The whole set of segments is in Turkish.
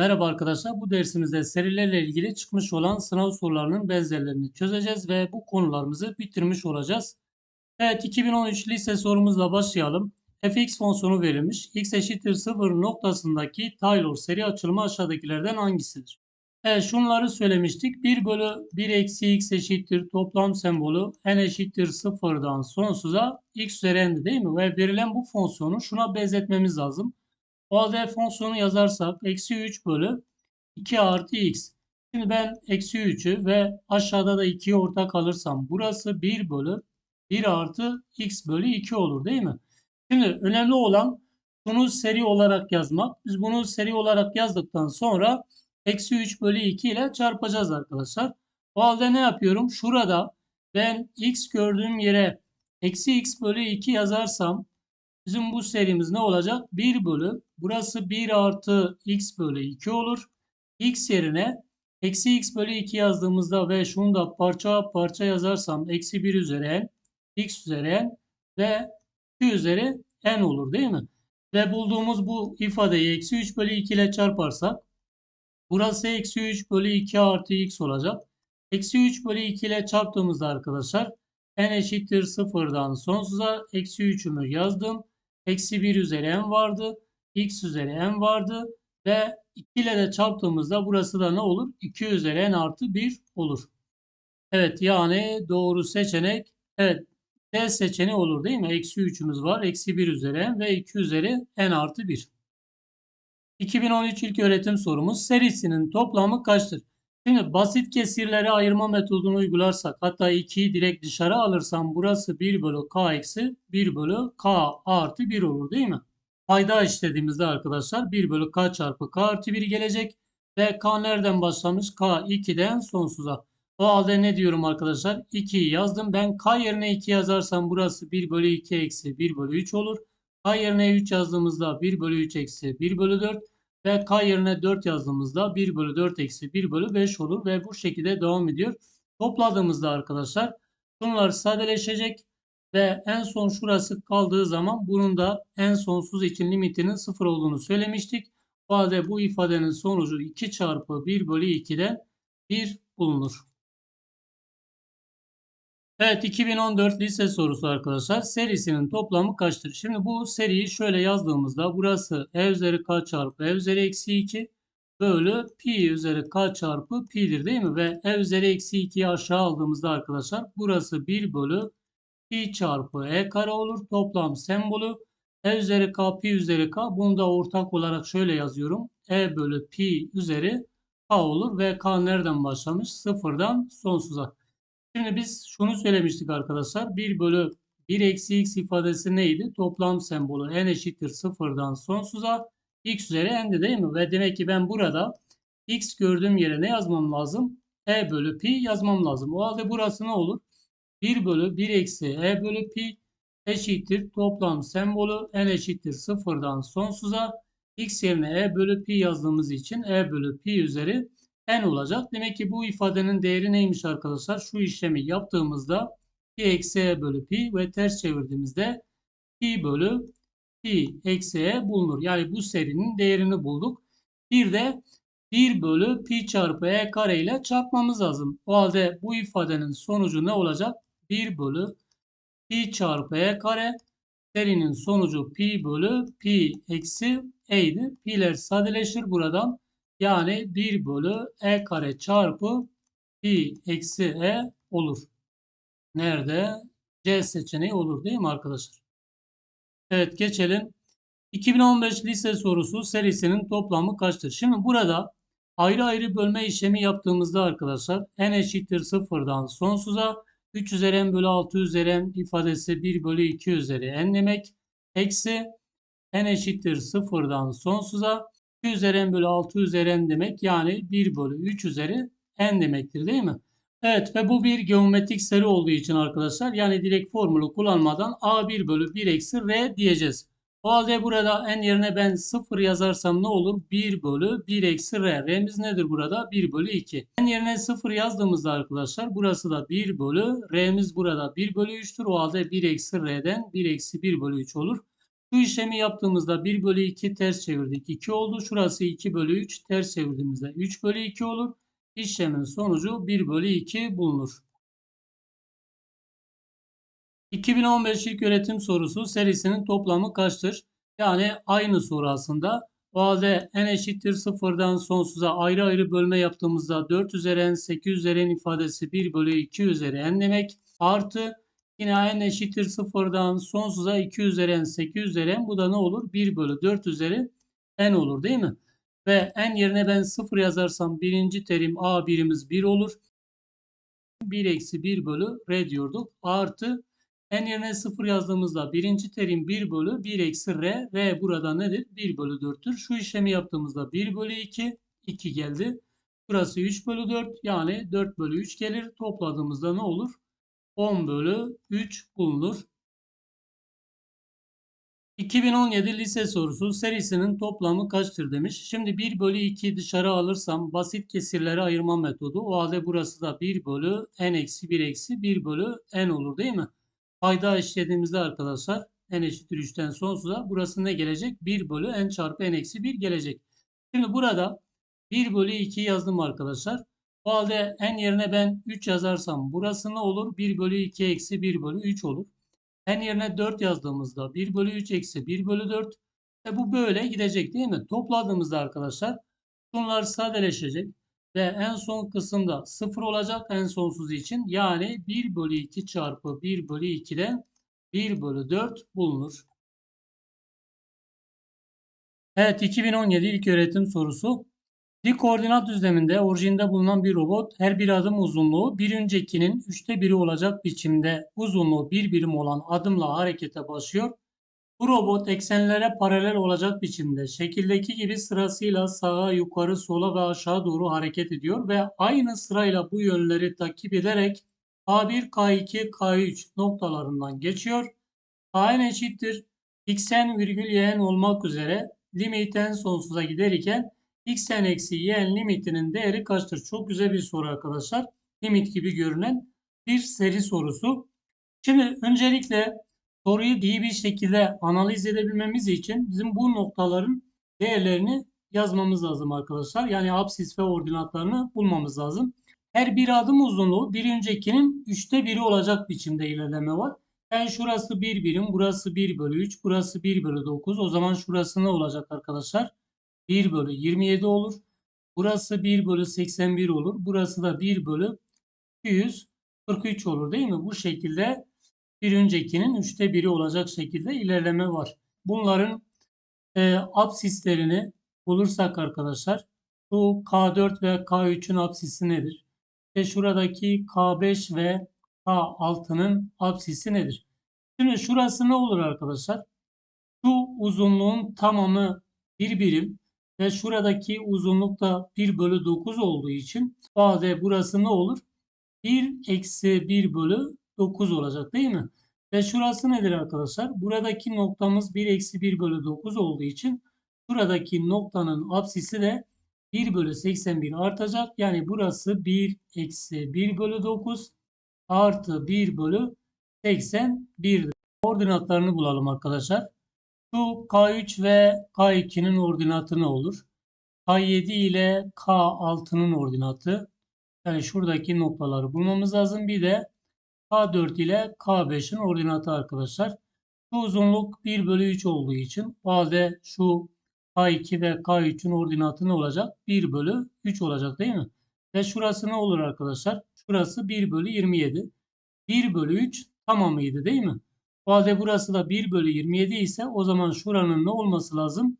Merhaba arkadaşlar. Bu dersimizde serilerle ilgili çıkmış olan sınav sorularının benzerlerini çözeceğiz ve bu konularımızı bitirmiş olacağız. Evet 2013 lise sorumuzla başlayalım. fx fonksiyonu verilmiş. x eşittir 0 noktasındaki Taylor seri açılımı aşağıdakilerden hangisidir? Evet şunları söylemiştik. 1 bölü 1 eksi x eşittir toplam sembolü n eşittir 0'dan sonsuza x üzeri n'di değil mi? Ve verilen bu fonksiyonu şuna benzetmemiz lazım. Halde fonksiyonu yazarsak eksi 3 bölü 2 artı x. Şimdi ben eksi 3'ü ve aşağıda da 2'yi ortak alırsam burası 1 bölü 1 artı x bölü 2 olur değil mi? Şimdi önemli olan bunu seri olarak yazmak. Biz bunu seri olarak yazdıktan sonra eksi 3 bölü 2 ile çarpacağız arkadaşlar. O halde ne yapıyorum? Şurada ben x gördüğüm yere eksi x bölü 2 yazarsam Bizim bu serimiz ne olacak? 1 bölü. Burası 1 artı x bölü 2 olur. x yerine eksi x bölü 2 yazdığımızda ve şunu da parça parça yazarsam eksi 1 üzeri n, x üzeri n ve 2 üzeri n olur değil mi? Ve bulduğumuz bu ifadeyi eksi 3 bölü 2 ile çarparsak burası eksi 3 bölü 2 artı x olacak. Eksi 3 bölü 2 ile çarptığımızda arkadaşlar n eşittir sıfırdan sonsuza eksi 3'ümü yazdım. Eksi 1 üzeri n vardı. x üzeri n vardı. Ve 2 ile de çarptığımızda burası da ne olur? 2 üzeri n artı 1 olur. Evet yani doğru seçenek evet D seçeneği olur değil mi? Eksi 3'ümüz var. Eksi 1 üzeri n ve 2 üzeri n artı 1. 2013 ilk öğretim sorumuz serisinin toplamı kaçtır? Şimdi basit kesirleri ayırma metodunu uygularsak hatta 2'yi direkt dışarı alırsam burası 1 bölü k eksi 1 bölü k artı 1 olur değil mi? Payda işlediğimizde arkadaşlar 1 bölü k çarpı k artı 1 gelecek. Ve k nereden başlamış? k 2'den sonsuza. O halde ne diyorum arkadaşlar? 2'yi yazdım. Ben k yerine 2 yazarsam burası 1 bölü 2 eksi 1 bölü 3 olur. k yerine 3 yazdığımızda 1 bölü 3 eksi 1 bölü 4. Ve k yerine 4 yazdığımızda 1 bölü 4 eksi 1 bölü 5 olur. Ve bu şekilde devam ediyor. Topladığımızda arkadaşlar bunlar sadeleşecek. Ve en son şurası kaldığı zaman bunun da en sonsuz için limitinin 0 olduğunu söylemiştik. O halde bu ifadenin sonucu 2 çarpı 1 bölü 2'den 1 bulunur. Evet 2014 lise sorusu arkadaşlar. Serisinin toplamı kaçtır? Şimdi bu seriyi şöyle yazdığımızda burası e üzeri k çarpı e üzeri eksi 2 bölü pi üzeri k çarpı pi'dir değil mi? Ve e üzeri eksi 2'yi aşağı aldığımızda arkadaşlar burası 1 bölü pi çarpı e kare olur. Toplam sembolü e üzeri k pi üzeri k. Bunu da ortak olarak şöyle yazıyorum. e bölü pi üzeri k olur ve k nereden başlamış? Sıfırdan sonsuza. Şimdi biz şunu söylemiştik arkadaşlar. 1 bölü 1 eksi x ifadesi neydi? Toplam sembolü n eşittir sıfırdan sonsuza x üzeri n'di değil mi? Ve demek ki ben burada x gördüğüm yere ne yazmam lazım? e bölü pi yazmam lazım. O halde burası ne olur? 1 bölü 1 eksi e bölü pi eşittir toplam sembolü n eşittir sıfırdan sonsuza x yerine e bölü pi yazdığımız için e bölü pi üzeri n olacak. Demek ki bu ifadenin değeri neymiş arkadaşlar? Şu işlemi yaptığımızda pi eksi e bölü pi ve ters çevirdiğimizde pi bölü pi eksi e bulunur. Yani bu serinin değerini bulduk. Bir de 1 bölü pi çarpı e kare ile çarpmamız lazım. O halde bu ifadenin sonucu ne olacak? 1 bölü pi çarpı e kare serinin sonucu pi bölü pi eksi e'ydi. Pi'ler sadeleşir buradan. Yani 1 bölü e kare çarpı pi eksi e olur. Nerede? C seçeneği olur değil mi arkadaşlar? Evet geçelim. 2015 lise sorusu serisinin toplamı kaçtır? Şimdi burada ayrı ayrı bölme işlemi yaptığımızda arkadaşlar n eşittir sıfırdan sonsuza 3 üzeri n bölü 6 üzeri n ifadesi 1 bölü 2 üzeri n demek. Eksi n eşittir sıfırdan sonsuza 2 üzeri n bölü 6 üzeri n demek. Yani 1 bölü 3 üzeri n demektir değil mi? Evet ve bu bir geometrik seri olduğu için arkadaşlar yani direkt formülü kullanmadan a1 bölü 1 eksi r diyeceğiz. O halde burada n yerine ben 0 yazarsam ne olur? 1 bölü 1 eksi r. R'miz nedir burada? 1 bölü 2. n yerine 0 yazdığımızda arkadaşlar burası da 1 bölü. R'miz burada 1 bölü 3'tür. O halde 1 eksi r'den 1 eksi 1 bölü 3 olur. Şu işlemi yaptığımızda 1 bölü 2 ters çevirdik. 2 oldu. Şurası 2 bölü 3 ters çevirdiğimizde 3 bölü 2 olur. İşlemin sonucu 1 bölü 2 bulunur. 2015 ilk öğretim sorusu serisinin toplamı kaçtır? Yani aynı soru aslında. O halde n eşittir sıfırdan sonsuza ayrı ayrı bölme yaptığımızda 4 üzeri n 8 üzeri n ifadesi 1 bölü 2 üzeri n demek. Artı yine n eşittir sıfırdan sonsuza 2 üzeri n 8 üzeri n bu da ne olur? 1 bölü 4 üzeri n olur değil mi? Ve n yerine ben 0 yazarsam birinci terim a birimiz 1 olur. 1 eksi 1 bölü r diyorduk. Artı n yerine 0 yazdığımızda birinci terim 1 bölü 1 eksi r. r burada nedir? 1 bölü 4'tür. Şu işlemi yaptığımızda 1 bölü 2 2 geldi. Burası 3 bölü 4 yani 4 bölü 3 gelir. Topladığımızda ne olur? 10 bölü 3 bulunur. 2017 lise sorusu serisinin toplamı kaçtır demiş. Şimdi 1 bölü 2 dışarı alırsam basit kesirlere ayırma metodu. O halde burası da 1 bölü n eksi 1 eksi 1 bölü n olur değil mi? Payda işlediğimizde arkadaşlar n eşittir 3'ten sonsuza burası ne gelecek? 1 bölü n çarpı n eksi 1 gelecek. Şimdi burada 1 bölü 2 yazdım arkadaşlar. O halde n yerine ben 3 yazarsam burası ne olur? 1 bölü 2 eksi 1 bölü 3 olur. n yerine 4 yazdığımızda 1 bölü 3 eksi 1 bölü 4. E bu böyle gidecek değil mi? Topladığımızda arkadaşlar bunlar sadeleşecek. Ve en son kısımda 0 olacak en sonsuz için. Yani 1 bölü 2 çarpı 1 bölü 2'den 1 bölü 4 bulunur. Evet 2017 ilk öğretim sorusu. Dik koordinat düzleminde orijinde bulunan bir robot her bir adım uzunluğu bir öncekinin üçte biri olacak biçimde uzunluğu bir birim olan adımla harekete başlıyor. Bu robot eksenlere paralel olacak biçimde şekildeki gibi sırasıyla sağa, yukarı, sola ve aşağı doğru hareket ediyor ve aynı sırayla bu yönleri takip ederek K1, K2, K3 noktalarından geçiyor. Kn eşittir xn virgül yn olmak üzere limiten sonsuza giderken xn eksi yn limitinin değeri kaçtır? Çok güzel bir soru arkadaşlar. Limit gibi görünen bir seri sorusu. Şimdi öncelikle soruyu iyi bir şekilde analiz edebilmemiz için bizim bu noktaların değerlerini yazmamız lazım arkadaşlar. Yani absis ve ordinatlarını bulmamız lazım. Her bir adım uzunluğu bir öncekinin üçte biri olacak biçimde ilerleme var. Yani şurası 1 birim, burası 1 bölü 3, burası 1 bölü 9. O zaman şurası ne olacak arkadaşlar? 1 bölü 27 olur. Burası 1 bölü 81 olur. Burası da 1 bölü 243 olur değil mi? Bu şekilde bir öncekinin üçte biri olacak şekilde ilerleme var. Bunların e, absislerini bulursak arkadaşlar bu K4 ve K3'ün absisi nedir? Ve şuradaki K5 ve K6'nın absisi nedir? Şimdi şurası ne olur arkadaşlar? Şu uzunluğun tamamı bir birim ve şuradaki uzunluk da 1 bölü 9 olduğu için o halde burası ne olur? 1 eksi 1 bölü 9 olacak değil mi? Ve şurası nedir arkadaşlar? Buradaki noktamız 1 eksi 1 bölü 9 olduğu için buradaki noktanın absisi de 1 bölü 81 artacak. Yani burası 1 eksi 1 bölü 9 artı 1 bölü 81'dir. Ordinatlarını bulalım arkadaşlar. Şu K3 ve K2'nin ordinatı ne olur? K7 ile K6'nın ordinatı. Yani şuradaki noktaları bulmamız lazım. Bir de K4 ile K5'in ordinatı arkadaşlar. Şu uzunluk 1 bölü 3 olduğu için o halde şu K2 ve K3'ün ordinatı ne olacak? 1 bölü 3 olacak değil mi? Ve şurası ne olur arkadaşlar? Şurası 1 bölü 27. 1 bölü 3 tamamıydı değil mi? O halde burası da 1 bölü 27 ise o zaman şuranın ne olması lazım?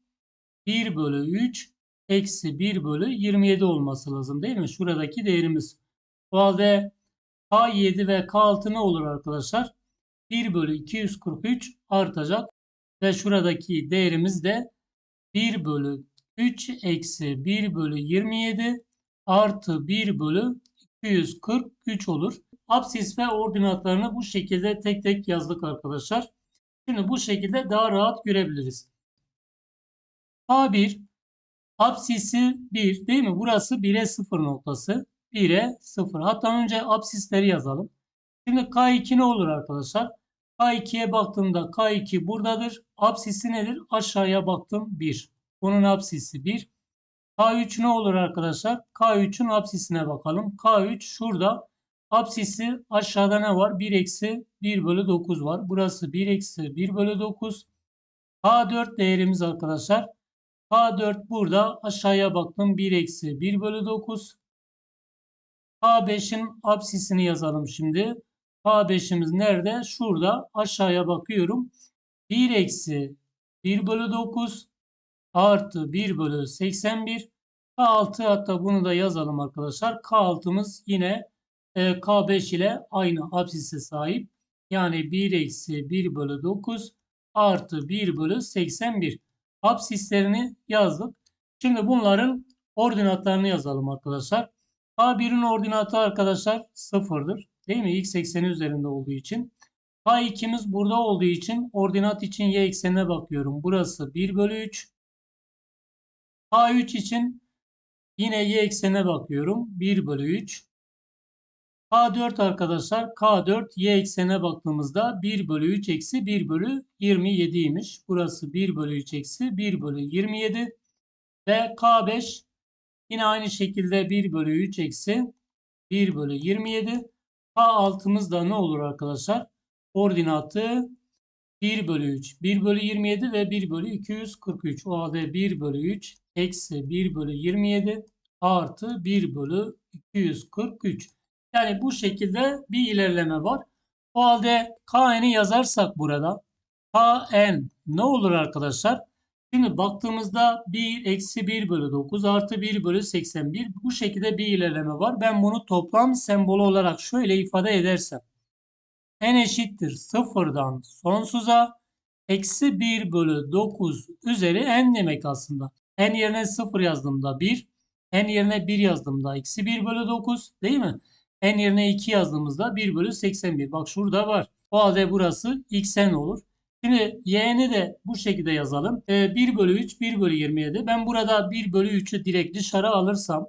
1 bölü 3 eksi 1 bölü 27 olması lazım değil mi? Şuradaki değerimiz. O halde K7 ve K6 ne olur arkadaşlar? 1 bölü 243 artacak. Ve şuradaki değerimiz de 1 bölü 3 eksi 1 bölü 27 artı 1 bölü 243 olur. Absis ve ordinatlarını bu şekilde tek tek yazdık arkadaşlar. Şimdi bu şekilde daha rahat görebiliriz. K1 absisi 1 değil mi? Burası 1'e 0 noktası. 1'e 0. Hatta önce absisleri yazalım. Şimdi K2 ne olur arkadaşlar? K2'ye baktığımda K2 buradadır. Apsisi nedir? Aşağıya baktım 1. Bunun apsisi 1. K3 ne olur arkadaşlar? K3'ün apsisine bakalım. K3 şurada. Apsisi aşağıda ne var? 1 eksi 1 bölü 9 var. Burası 1 eksi 1 bölü 9. K4 değerimiz arkadaşlar. K4 burada. Aşağıya baktım. 1 eksi 1 bölü 9. K5'in apsisini yazalım şimdi. K5'imiz nerede? Şurada. Aşağıya bakıyorum. 1 eksi 1 bölü 9 artı 1 bölü 81. K6 hatta bunu da yazalım arkadaşlar. K6'mız yine e, K5 ile aynı apsise sahip. Yani 1 eksi 1 bölü 9 artı 1 bölü 81. Apsislerini yazdık. Şimdi bunların ordinatlarını yazalım arkadaşlar. K1'in ordinatı arkadaşlar 0'dır. Değil mi? X ekseni üzerinde olduğu için. K2'miz burada olduğu için ordinat için y eksenine bakıyorum. Burası 1 bölü 3. K3 için yine y eksenine bakıyorum. 1 bölü 3. K4 arkadaşlar K4 y eksenine baktığımızda 1 bölü 3 eksi 1 bölü 27'ymiş. Burası 1 bölü 3 eksi 1 bölü 27. Ve K5 yine aynı şekilde 1 bölü 3 eksi 1 bölü 27. K6'mız da ne olur arkadaşlar? Ordinatı 1 bölü 3, 1 bölü 27 ve 1 bölü 243. O halde 1 bölü 3 eksi 1 bölü 27 artı 1 bölü 243. Yani bu şekilde bir ilerleme var. O halde Kn'i yazarsak burada Kn ne olur arkadaşlar? Şimdi baktığımızda 1 eksi 1 bölü 9 artı 1 bölü 81 bu şekilde bir ilerleme var. Ben bunu toplam sembolü olarak şöyle ifade edersem n eşittir sıfırdan sonsuza eksi 1 bölü 9 üzeri n demek aslında. n yerine 0 yazdığımda 1, n yerine 1 yazdığımda eksi 1 bölü 9 değil mi? N yerine 2 yazdığımızda 1 bölü 81. Bak şurada var. O halde burası xn olur. Şimdi y'ni de bu şekilde yazalım. Ee, 1 bölü 3, 1 bölü 27. Ben burada 1 bölü 3'ü direkt dışarı alırsam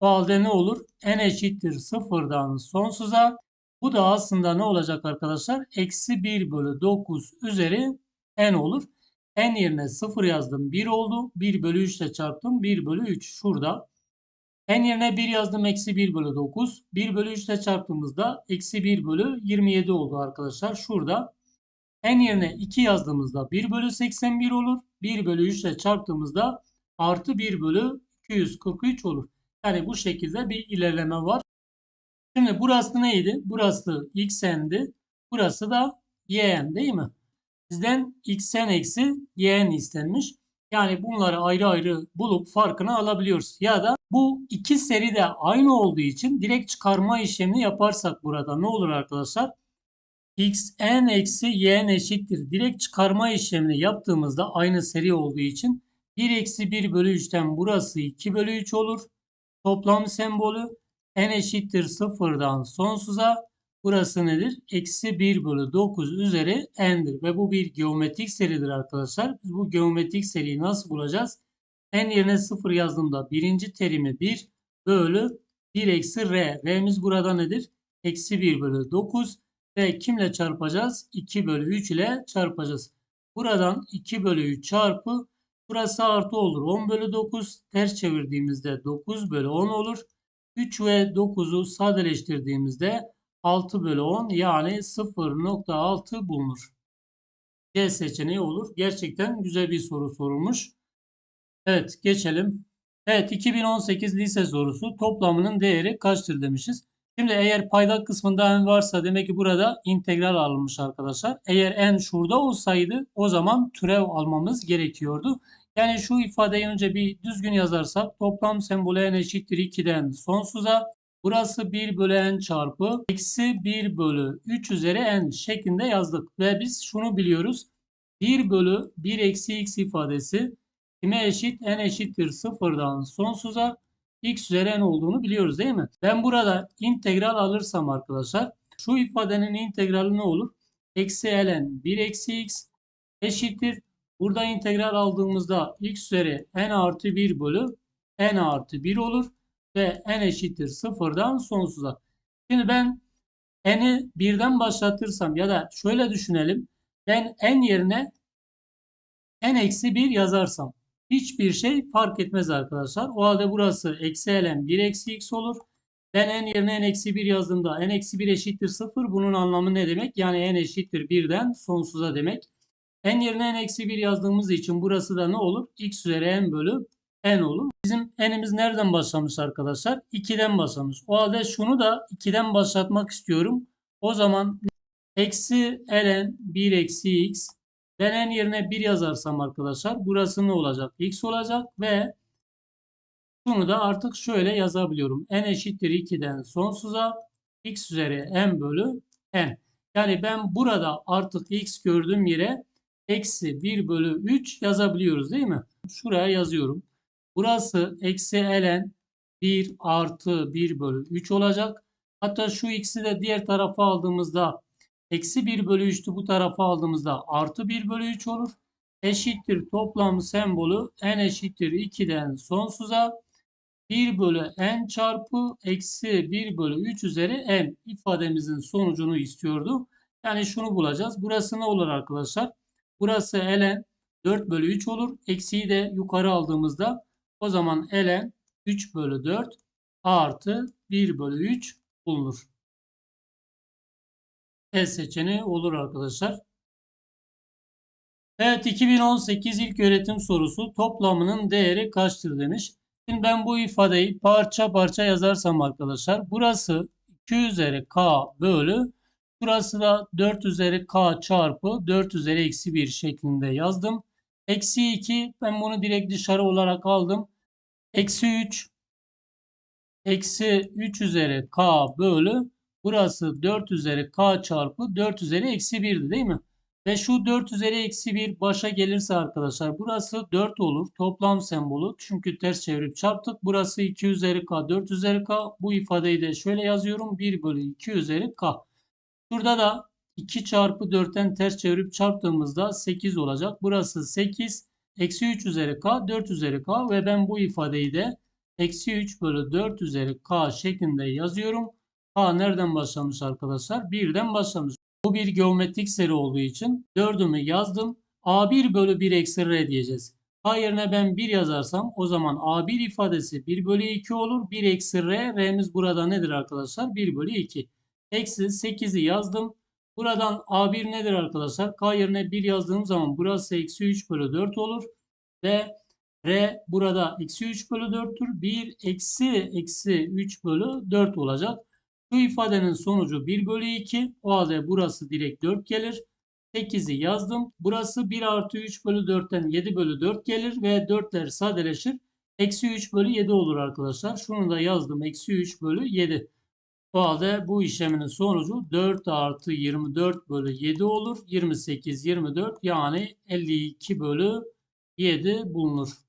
o halde ne olur? n eşittir sıfırdan sonsuza. Bu da aslında ne olacak arkadaşlar? Eksi 1 bölü 9 üzeri n olur. n yerine 0 yazdım 1 oldu. 1 bölü 3 ile çarptım. 1 bölü 3 şurada. N yerine 1 yazdım eksi 1 bölü 9. 1 bölü 3 ile çarptığımızda eksi 1 bölü 27 oldu arkadaşlar. Şurada n yerine 2 yazdığımızda 1 bölü 81 olur. 1 bölü 3 ile çarptığımızda artı 1 bölü 243 olur. Yani bu şekilde bir ilerleme var. Şimdi burası neydi? Burası xn'di. Burası da yn değil mi? Bizden xn eksi yn istenmiş. Yani bunları ayrı ayrı bulup farkını alabiliyoruz. Ya da bu iki seri de aynı olduğu için direkt çıkarma işlemini yaparsak burada ne olur arkadaşlar? xn eksi yn eşittir. Direkt çıkarma işlemini yaptığımızda aynı seri olduğu için 1 eksi 1 bölü 3'ten burası 2 bölü 3 olur. Toplam sembolü n eşittir sıfırdan sonsuza. Burası nedir? Eksi 1 bölü 9 üzeri n'dir. Ve bu bir geometrik seridir arkadaşlar. Biz bu geometrik seriyi nasıl bulacağız? N yerine 0 yazdığımda birinci terimi 1 bölü 1 eksi r. r'miz burada nedir? Eksi 1 bölü 9 ve kimle çarpacağız? 2 bölü 3 ile çarpacağız. Buradan 2 bölü 3 çarpı burası artı olur. 10 bölü 9 ters çevirdiğimizde 9 bölü 10 olur. 3 ve 9'u sadeleştirdiğimizde 6 bölü 10 yani 0.6 bulunur. C seçeneği olur. Gerçekten güzel bir soru sorulmuş. Evet geçelim. Evet 2018 lise sorusu toplamının değeri kaçtır demişiz. Şimdi eğer payda kısmında n varsa demek ki burada integral alınmış arkadaşlar. Eğer n şurada olsaydı o zaman türev almamız gerekiyordu. Yani şu ifadeyi önce bir düzgün yazarsak toplam sembolü n eşittir 2'den sonsuza. Burası 1 bölü n çarpı eksi 1 bölü 3 üzeri n şeklinde yazdık. Ve biz şunu biliyoruz. 1 bölü 1 eksi x ifadesi kime eşit? n eşittir sıfırdan sonsuza x üzeri n olduğunu biliyoruz değil mi? Ben burada integral alırsam arkadaşlar şu ifadenin integrali ne olur? Eksi ln 1 eksi x eşittir Burada integral aldığımızda x üzeri n artı 1 bölü n artı 1 olur. Ve n eşittir sıfırdan sonsuza. Şimdi ben n'i birden başlatırsam ya da şöyle düşünelim. Ben n yerine n eksi 1 yazarsam hiçbir şey fark etmez arkadaşlar. O halde burası eksi ln 1 eksi x olur. Ben n yerine n eksi 1 yazdığımda n eksi 1 eşittir 0. Bunun anlamı ne demek? Yani n eşittir 1'den sonsuza demek. n yerine n eksi 1 yazdığımız için burası da ne olur? x üzeri n bölü n olur. Bizim n'imiz nereden başlamış arkadaşlar? 2'den başlamış. O halde şunu da 2'den başlatmak istiyorum. O zaman eksi ln 1 eksi x ben n yerine 1 yazarsam arkadaşlar burası ne olacak? x olacak ve şunu da artık şöyle yazabiliyorum. n eşittir 2'den sonsuza x üzeri n bölü n. Yani ben burada artık x gördüğüm yere eksi 1 bölü 3 yazabiliyoruz değil mi? Şuraya yazıyorum. Burası eksi ln 1 artı 1 bölü 3 olacak. Hatta şu x'i de diğer tarafa aldığımızda eksi 1 bölü 3'tü bu tarafa aldığımızda artı 1 bölü 3 olur. Eşittir toplam sembolü n eşittir 2'den sonsuza 1 bölü n çarpı eksi 1 bölü 3 üzeri n ifademizin sonucunu istiyordu. Yani şunu bulacağız. Burası ne olur arkadaşlar? Burası ln 4 bölü 3 olur. Eksiyi de yukarı aldığımızda o zaman ln 3 bölü 4 artı 1 bölü 3 bulunur. E seçeneği olur arkadaşlar. Evet 2018 ilk öğretim sorusu toplamının değeri kaçtır demiş. Şimdi ben bu ifadeyi parça parça yazarsam arkadaşlar burası 2 üzeri k bölü burası da 4 üzeri k çarpı 4 üzeri eksi 1 şeklinde yazdım. Eksi 2 ben bunu direkt dışarı olarak aldım. Eksi 3 eksi 3 üzeri k bölü burası 4 üzeri k çarpı 4 üzeri eksi 1'di değil mi? Ve şu 4 üzeri eksi 1 başa gelirse arkadaşlar burası 4 olur. Toplam sembolü çünkü ters çevirip çarptık. Burası 2 üzeri k 4 üzeri k. Bu ifadeyi de şöyle yazıyorum. 1 bölü 2 üzeri k. Şurada da 2 çarpı 4'ten ters çevirip çarptığımızda 8 olacak. Burası 8 eksi 3 üzeri k 4 üzeri k ve ben bu ifadeyi de eksi 3 bölü 4 üzeri k şeklinde yazıyorum. K nereden başlamış arkadaşlar? 1'den başlamış. Bu bir geometrik seri olduğu için 4'ümü yazdım. A1 bölü 1 eksi R diyeceğiz. K yerine ben 1 yazarsam o zaman A1 ifadesi 1 bölü 2 olur. 1 eksi R. R'miz burada nedir arkadaşlar? 1 bölü 2. Eksi 8'i yazdım. Buradan A1 nedir arkadaşlar? K yerine 1 yazdığım zaman burası eksi 3 bölü 4 olur. Ve R burada eksi 3 bölü 4'tür. 1 eksi eksi 3 bölü 4 olacak. Şu ifadenin sonucu 1 bölü 2. O halde burası direkt 4 gelir. 8'i yazdım. Burası 1 artı 3 bölü 4'ten 7 bölü 4 gelir ve 4'ler sadeleşir. Eksi 3 bölü 7 olur arkadaşlar. Şunu da yazdım. Eksi 3 bölü 7. O halde bu işleminin sonucu 4 artı 24 bölü 7 olur. 28, 24 yani 52 bölü 7 bulunur.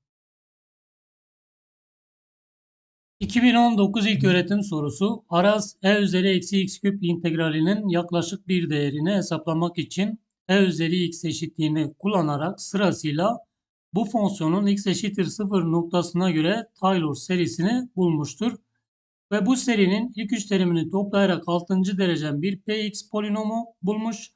2019 ilk öğretim sorusu Araz e üzeri eksi x küp integralinin yaklaşık bir değerini hesaplamak için e üzeri x eşitliğini kullanarak sırasıyla bu fonksiyonun x eşittir 0 noktasına göre Taylor serisini bulmuştur. Ve bu serinin ilk üç terimini toplayarak 6. derecen bir px polinomu bulmuş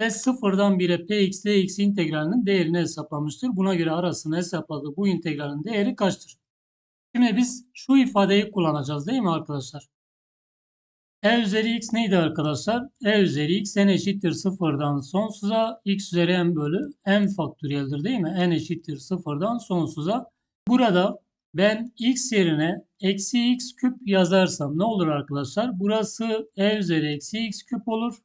ve sıfırdan 1'e px dx integralinin değerini hesaplamıştır. Buna göre arasını hesapladığı bu integralin değeri kaçtır? Şimdi biz şu ifadeyi kullanacağız değil mi arkadaşlar? E üzeri x neydi arkadaşlar? E üzeri x n eşittir sıfırdan sonsuza x üzeri n bölü n faktöriyeldir değil mi? n eşittir sıfırdan sonsuza. Burada ben x yerine eksi x küp yazarsam ne olur arkadaşlar? Burası e üzeri eksi x küp olur.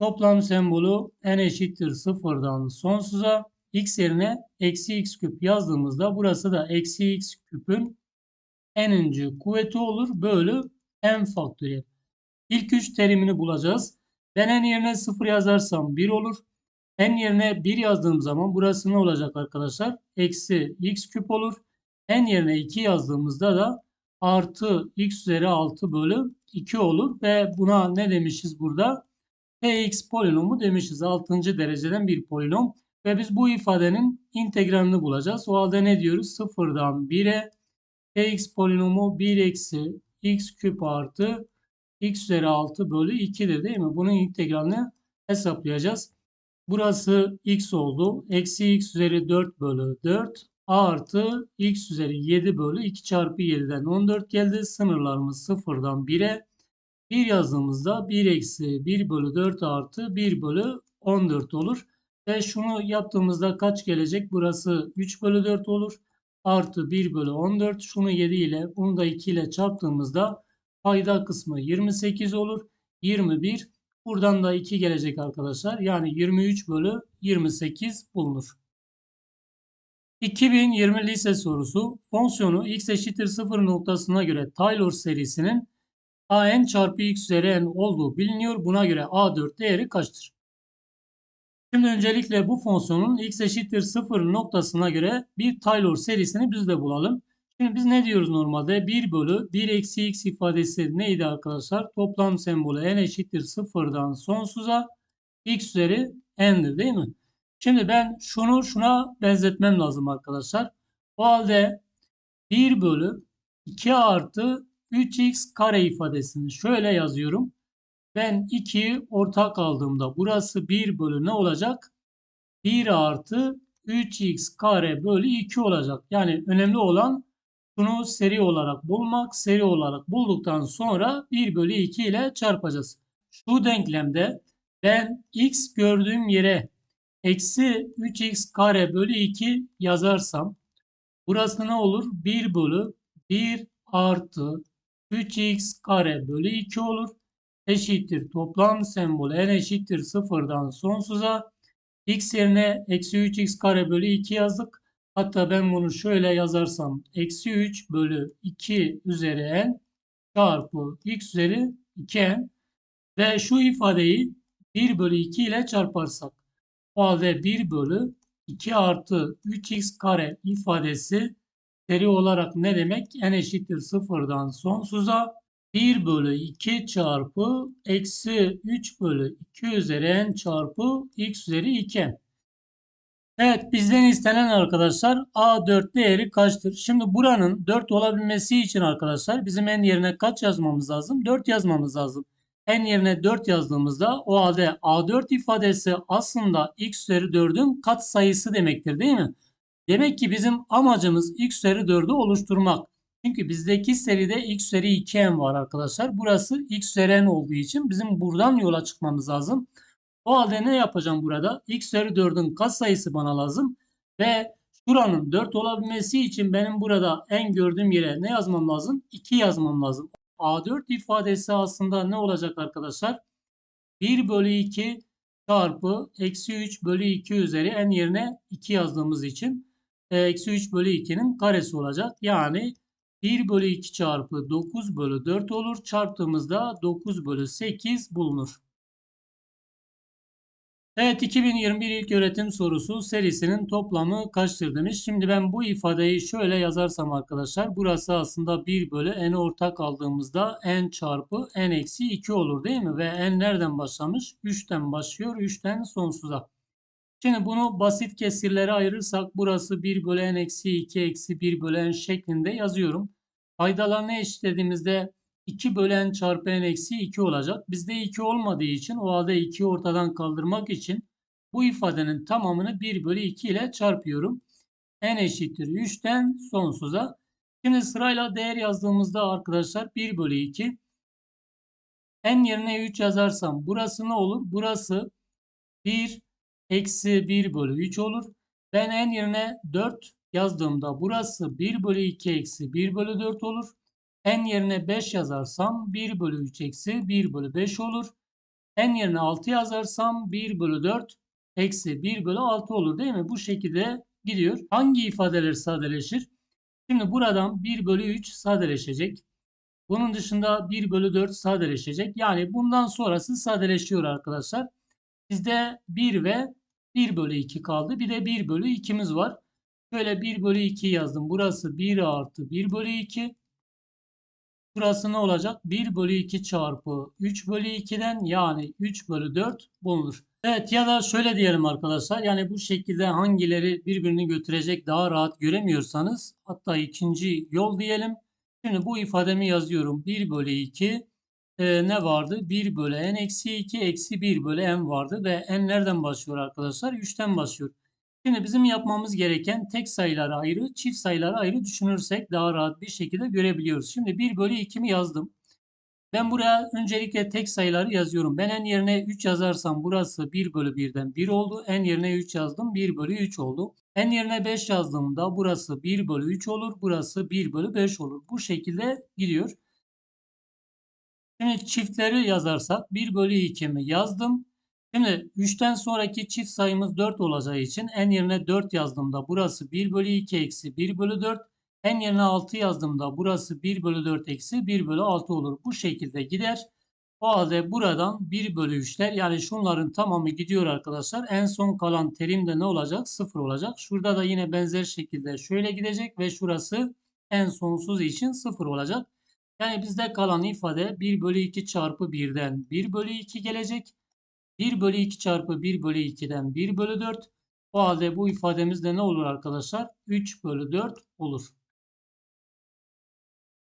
Toplam sembolü n eşittir sıfırdan sonsuza. X yerine eksi x küp yazdığımızda burası da eksi x küpün n'inci kuvveti olur. Bölü n faktöriyel. İlk üç terimini bulacağız. Ben n yerine 0 yazarsam 1 olur. n yerine 1 yazdığım zaman burası ne olacak arkadaşlar? Eksi x küp olur. n yerine 2 yazdığımızda da artı x üzeri 6 bölü 2 olur. Ve buna ne demişiz burada? px polinomu demişiz. 6. dereceden bir polinom. Ve biz bu ifadenin integralini bulacağız. O halde ne diyoruz? 0'dan 1'e px polinomu 1 eksi x küp artı x üzeri 6 bölü 2'dir değil mi? Bunun integralini hesaplayacağız. Burası x oldu. Eksi x üzeri 4 bölü 4 artı x üzeri 7 bölü 2 çarpı 7'den 14 geldi. Sınırlarımız sıfırdan 1'e. 1 yazdığımızda 1 eksi 1 bölü 4 artı 1 bölü 14 olur. Ve şunu yaptığımızda kaç gelecek? Burası 3 bölü 4 olur. Artı 1 bölü 14. Şunu 7 ile bunu da 2 ile çarptığımızda payda kısmı 28 olur. 21. Buradan da 2 gelecek arkadaşlar. Yani 23 bölü 28 bulunur. 2020 lise sorusu fonksiyonu x eşittir 0 noktasına göre Taylor serisinin an çarpı x üzeri n olduğu biliniyor. Buna göre a4 değeri kaçtır? Şimdi öncelikle bu fonksiyonun x eşittir 0 noktasına göre bir Taylor serisini biz de bulalım. Şimdi biz ne diyoruz normalde? 1 bölü 1 eksi x ifadesi neydi arkadaşlar? Toplam sembolü n eşittir 0'dan sonsuza x üzeri n'dir değil mi? Şimdi ben şunu şuna benzetmem lazım arkadaşlar. O halde 1 bölü 2 artı 3x kare ifadesini şöyle yazıyorum. Ben 2'yi ortak aldığımda burası 1 bölü ne olacak? 1 artı 3x kare bölü 2 olacak. Yani önemli olan bunu seri olarak bulmak. Seri olarak bulduktan sonra 1 bölü 2 ile çarpacağız. Şu denklemde ben x gördüğüm yere eksi 3x kare bölü 2 yazarsam burası ne olur? 1 bölü 1 artı 3x kare bölü 2 olur. Eşittir toplam sembolü n eşittir sıfırdan sonsuza. x yerine eksi 3x kare bölü 2 yazdık. Hatta ben bunu şöyle yazarsam eksi 3 bölü 2 üzeri n çarpı x üzeri 2n ve şu ifadeyi 1 bölü 2 ile çarparsak o halde 1 bölü 2 artı 3x kare ifadesi seri olarak ne demek? n eşittir sıfırdan sonsuza 1 bölü 2 çarpı eksi 3 bölü 2 üzeri n çarpı x üzeri 2 Evet bizden istenen arkadaşlar A4 değeri kaçtır? Şimdi buranın 4 olabilmesi için arkadaşlar bizim n yerine kaç yazmamız lazım? 4 yazmamız lazım. n yerine 4 yazdığımızda o halde A4 ifadesi aslında x üzeri 4'ün kat sayısı demektir değil mi? Demek ki bizim amacımız x üzeri 4'ü oluşturmak. Çünkü bizdeki seride x üzeri 2n var arkadaşlar. Burası x üzeri n olduğu için bizim buradan yola çıkmamız lazım. O halde ne yapacağım burada? x üzeri 4'ün katsayısı bana lazım. Ve şuranın 4 olabilmesi için benim burada n gördüğüm yere ne yazmam lazım? 2 yazmam lazım. A4 ifadesi aslında ne olacak arkadaşlar? 1 bölü 2 çarpı eksi 3 bölü 2 üzeri n yerine 2 yazdığımız için e, eksi 3 bölü 2'nin karesi olacak. Yani 1 bölü 2 çarpı 9 bölü 4 olur. Çarptığımızda 9 bölü 8 bulunur. Evet 2021 ilk öğretim sorusu serisinin toplamı kaçtır demiş. Şimdi ben bu ifadeyi şöyle yazarsam arkadaşlar burası aslında 1 bölü n ortak aldığımızda n çarpı n eksi 2 olur değil mi? Ve n nereden başlamış? 3'ten başlıyor 3'ten sonsuza. Şimdi bunu basit kesirlere ayırırsak burası 1 bölü n eksi 2 eksi 1 bölü n şeklinde yazıyorum. Paydalarını eşitlediğimizde 2 bölen çarpı n eksi 2 olacak. Bizde 2 olmadığı için o halde 2'yi ortadan kaldırmak için bu ifadenin tamamını 1 bölü 2 ile çarpıyorum. n eşittir 3'ten sonsuza. Şimdi sırayla değer yazdığımızda arkadaşlar 1 bölü 2. n yerine 3 yazarsam burası ne olur? Burası 1 eksi 1 bölü 3 olur. Ben n yerine 4 yazdığımda burası 1 bölü 2 eksi 1 bölü 4 olur n yerine 5 yazarsam 1 bölü 3 eksi 1 bölü 5 olur. n yerine 6 yazarsam 1 bölü 4 eksi 1 bölü 6 olur değil mi? Bu şekilde gidiyor. Hangi ifadeler sadeleşir? Şimdi buradan 1 bölü 3 sadeleşecek. Bunun dışında 1 bölü 4 sadeleşecek. Yani bundan sonrası sadeleşiyor arkadaşlar. Bizde 1 ve 1 bölü 2 kaldı. Bir de 1 bölü 2'miz var. Şöyle 1 bölü 2 yazdım. Burası 1 artı 1 bölü 2. Burası ne olacak? 1 bölü 2 çarpı 3 bölü 2'den yani 3 bölü 4 bulunur. Evet ya da şöyle diyelim arkadaşlar. Yani bu şekilde hangileri birbirini götürecek daha rahat göremiyorsanız hatta ikinci yol diyelim. Şimdi bu ifademi yazıyorum. 1 bölü 2 e, ne vardı? 1 bölü n eksi 2 eksi 1 bölü n vardı ve n nereden başlıyor arkadaşlar? 3'ten başlıyor. Şimdi bizim yapmamız gereken tek sayıları ayrı, çift sayıları ayrı düşünürsek daha rahat bir şekilde görebiliyoruz. Şimdi 1 bölü 2'mi yazdım. Ben buraya öncelikle tek sayıları yazıyorum. Ben n yerine 3 yazarsam burası 1 bölü 1'den 1 oldu. n yerine 3 yazdım 1 bölü 3 oldu. n yerine 5 yazdığımda burası 1 bölü 3 olur. Burası 1 bölü 5 olur. Bu şekilde gidiyor. Şimdi çiftleri yazarsak 1 bölü 2'mi yazdım. Şimdi 3'ten sonraki çift sayımız 4 olacağı için n yerine 4 yazdığımda burası 1 bölü 2 eksi 1 bölü 4. n yerine 6 yazdığımda burası 1 bölü 4 eksi 1 bölü 6 olur. Bu şekilde gider. O halde buradan 1 bölü 3'ler yani şunların tamamı gidiyor arkadaşlar. En son kalan terim de ne olacak? 0 olacak. Şurada da yine benzer şekilde şöyle gidecek ve şurası en sonsuz için 0 olacak. Yani bizde kalan ifade 1 bölü 2 çarpı 1'den 1 bölü 2 gelecek. 1 bölü 2 çarpı 1 bölü 2'den 1 bölü 4. O halde bu ifademiz de ne olur arkadaşlar? 3 bölü 4 olur.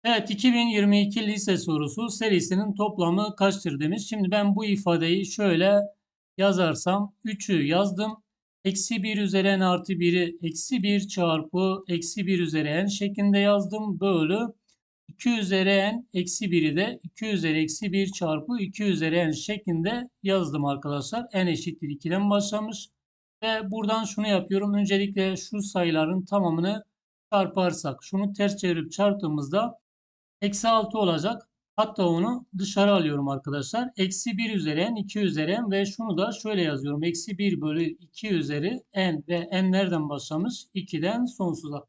Evet 2022 lise sorusu serisinin toplamı kaçtır demiş. Şimdi ben bu ifadeyi şöyle yazarsam 3'ü yazdım. Eksi 1 üzeri n artı 1'i eksi 1 çarpı eksi 1 üzeri n şeklinde yazdım. Bölü 2 üzeri n eksi 1'i de 2 üzeri eksi 1 çarpı 2 üzeri n şeklinde yazdım arkadaşlar. n eşittir 2'den başlamış. Ve buradan şunu yapıyorum. Öncelikle şu sayıların tamamını çarparsak şunu ters çevirip çarptığımızda eksi 6 olacak. Hatta onu dışarı alıyorum arkadaşlar. Eksi 1 üzeri n 2 üzeri n ve şunu da şöyle yazıyorum. Eksi 1 bölü 2 üzeri n ve n nereden başlamış? 2'den sonsuza.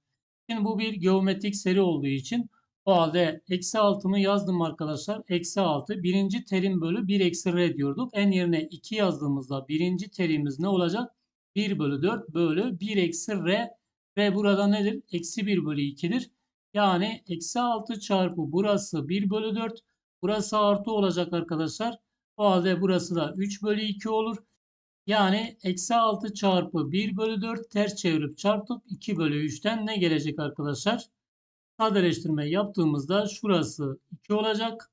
Şimdi bu bir geometrik seri olduğu için o halde eksi 6'mı yazdım arkadaşlar. Eksi 6 birinci terim bölü 1 eksi r diyorduk. En yerine 2 yazdığımızda birinci terimimiz ne olacak? 1 bölü 4 bölü 1 eksi r. R burada nedir? Eksi 1 bölü 2'dir. Yani eksi 6 çarpı burası 1 bölü 4. Burası artı olacak arkadaşlar. O halde burası da 3 bölü 2 olur. Yani eksi 6 çarpı 1 bölü 4 ters çevirip çarptık. 2 bölü 3'ten ne gelecek arkadaşlar? Sadeleştirme yaptığımızda şurası 2 olacak.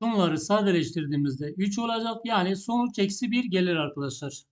Bunları sadeleştirdiğimizde 3 olacak. Yani sonuç eksi 1 gelir arkadaşlar.